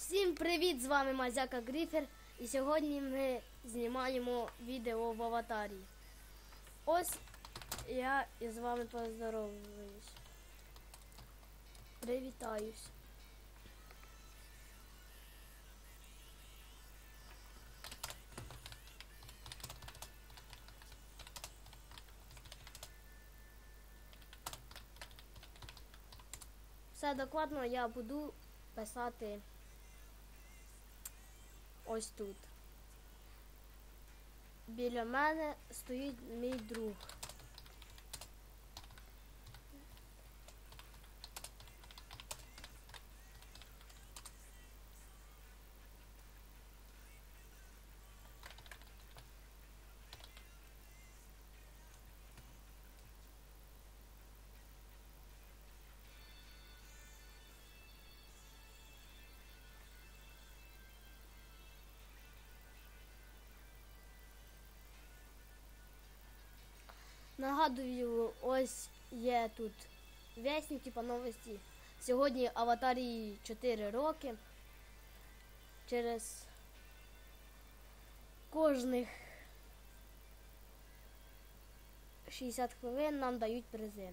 Всім привіт! З вами Мазяка Гріфер. І сьогодні ми знімаємо відео в аватарі. Ось я із вами поздоровуюсь. Привітаюсь. Все докладно я буду писати ось тут. Біля мене стоїть мій друг. Нагадую, ось є тут весні, типа новості. Сьогодні аватарі 4 роки. Через кожних 60 хвилин нам дають призи.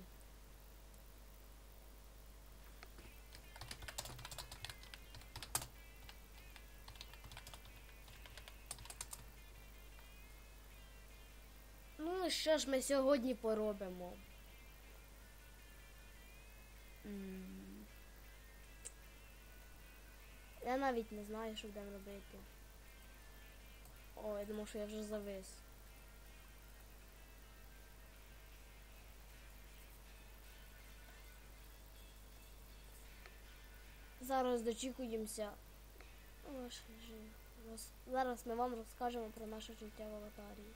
Ну, і що ж ми сьогодні поробимо? Я навіть не знаю, що будемо робити. О, я думав, що я вже завис. Зараз дочікуємося. Зараз ми вам розкажемо про наше життя в аватарії.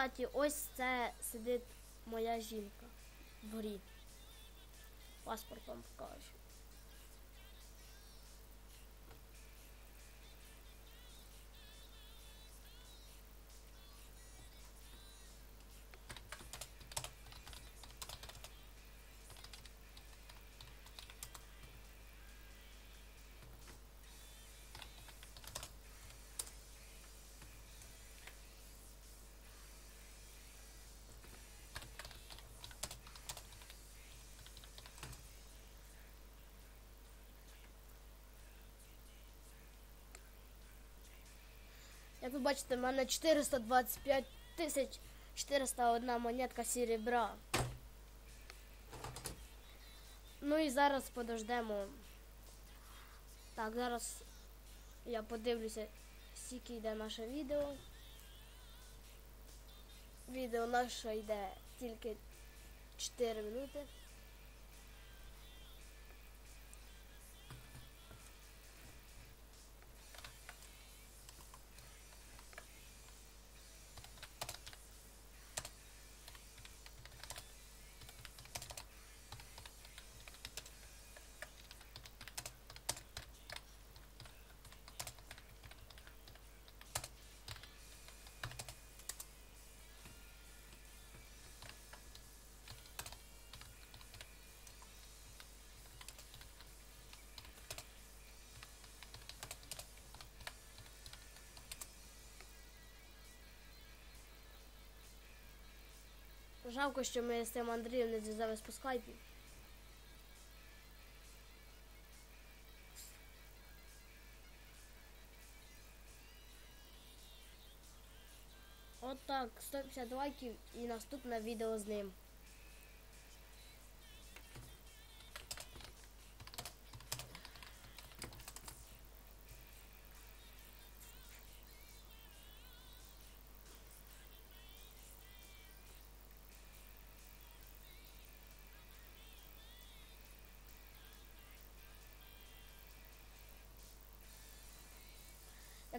Кстати, ось це сидить моя жінка в горі. Паспортом покажу. Як ви бачите, в мене 425 тисяч 401 монетка серебра. Ну і зараз подождемо. Так, зараз я подивлюся, скільки йде наше відео. Відео наше йде тільки 4 минути. Жалко, що ми з цим Андрієм не зв'язались по скайпі. От так, 150 лайків і наступне відео з ним.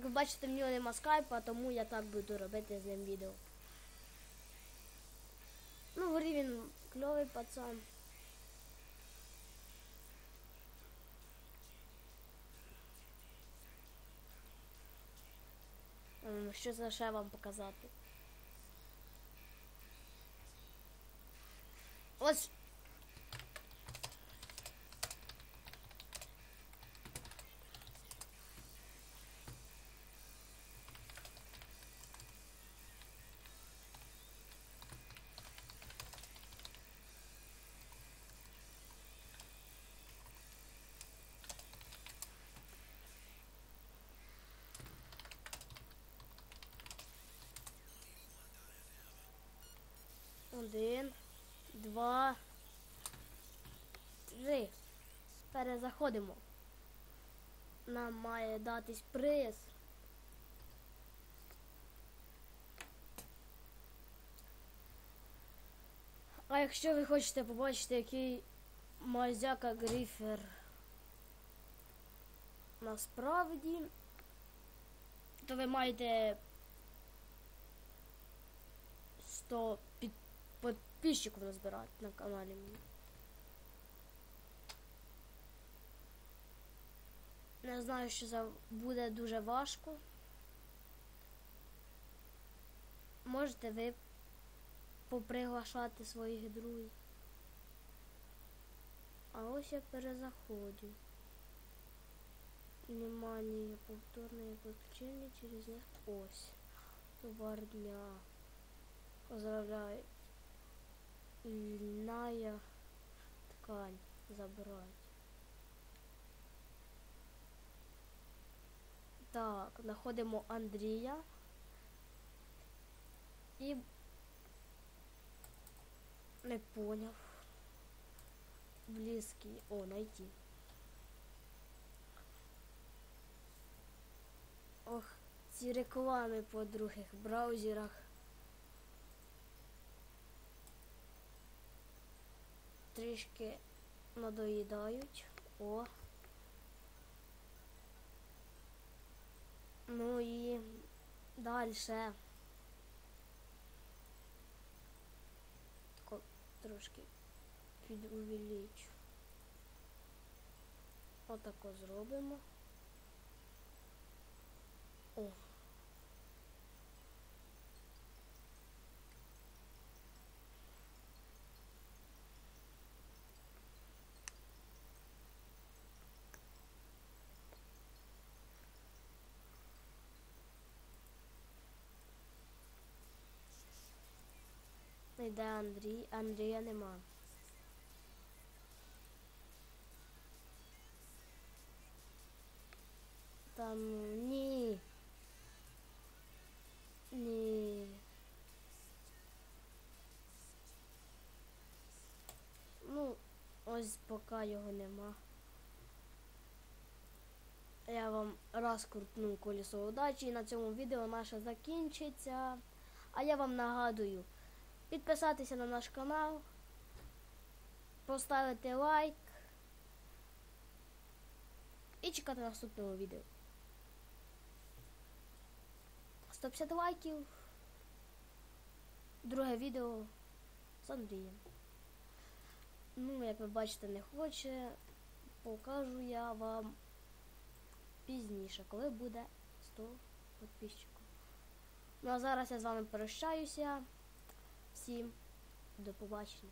Як ви бачите, в нього нема скайпа, тому я так буду робити з ним відео. Ну, в грі він кльовий пацан. Що за ще вам показати? Ось. Один, два, три. Перезаходимо. Нам має датись приз. А якщо ви хочете побачити, який мазяка грифер насправді, то ви маєте 100 під підписчиків назбирати на каналі. мені. Не знаю, що це буде дуже важко. Можете ви поприглашати своїх друзів. А ось я перезаходжу. Внимание, повторне подключення через них ось. Товар дня. Поздравляю. Льняя ткань забрать. Так, знаходимо Андрія. І не поняв. Близький. О, найти. Ох, ці реклами по других браузерах. Трішки надоїдають. О. Ну і далі. Трошки підувеличу. Отако зробимо. О. Йде Андрій, Андрія нема. Там ні. Ні. Ну, ось поки його нема. Я вам розкрутну колесо удачі і на цьому відео наше закінчиться. А я вам нагадую підписатися на наш канал, поставити лайк і чекати наступного відео. 150 лайків. Друге відео з Андрієм. Ну, як ви бачите, не хоче. Покажу я вам пізніше, коли буде 100 підписчиків. Ну а зараз я з вами прощаюся. Всім до побачення.